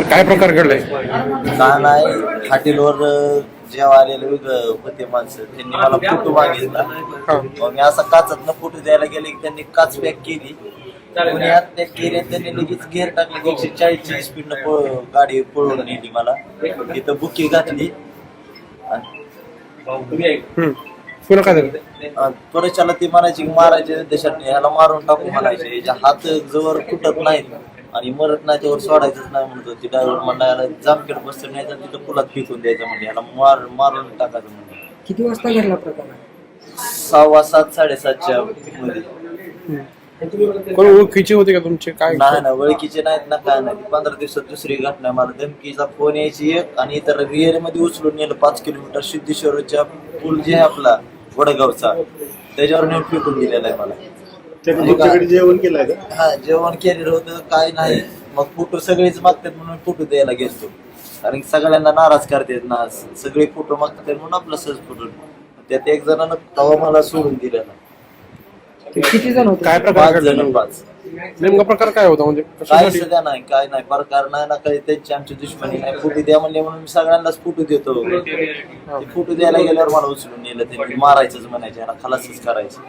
तर काय प्रकार घडलाय का नाही. हॉटेलवर जेव्हा आलेले वेगळं होते माणसं त्यांनी मला फोटो मागितला. हा. मग मी असा काचातनं फोटो द्यायला गेले की त्यांनी काच पॅक केली. कोणी आत पॅक केली आणि त्यांनी लगेच गेअर टाकले. एकशे चाळीसची स्पीडनं पळ गाडी पळवून नेली मला. तिथं बुकी घातली. आणि हम्म. पुन्हा काय झालं? आणि त्वरेच्याला ती म्हणायची की मारायचे देशात ह्याला मारून टाकू म्हणायचे. याच्या हात जवळ फुटत नाहीत. आणि मरत नाही त्यावर सोडायचंच नाही म्हणत होती ड्रायव्हर म्हणायला जामखेड बसतं नाही तर तिथं पुलात फेकून द्यायचं म्हणजे ह्याला मार मारून टाकायचं म्हणजे किती वाजता घडला प्रकार सहावा सात साडेसातच्या मध्ये. कोण ओळखीचे होते का तुमचे? काय? नाही ना ओळखीचे नाहीत ना काय नाही पंधरा दिवसात दुसरी घटना मला धमकीचा फोन यायची एक आणि इतर रिअलमध्ये उचलून नेलं पाच किलोमीटर सिद्धेश्वरच्या पूल जे आहे आपला वडगावचा. त्याच्यावर नेऊन फेकून दिलेला आहे मला. आणि का- जेवण केलंय का? हा जेवण केलेलं होतं काय नाही. मग फोटो सगळेच मागतात म्हणून फोटो द्यायला गेलतो. कारण की सगळ्यांना नाराज करतात ना सगळे फोटो मागतात म्हणून आपला सहज फोटो त्यात एक जणांना तवा मला सोडून दिलेला किती जण होते? काय प्रकार पाच जण पाच. नेमका प्रकार काय होता? म्हणजे काय कशासाठी सध्या नाही काय नाही. प्रकार नाही ना काही त्यांची आमची दुश्मनी नाही. फोटो द्या म्हणले म्हणून मी सगळ्यांनाच फोटो देतो. ते फोटो द्यायला गेल्यावर मला उचलून नेलं त्यांनी. मारायचंच म्हणायचे ह्याला खलासच करायचं.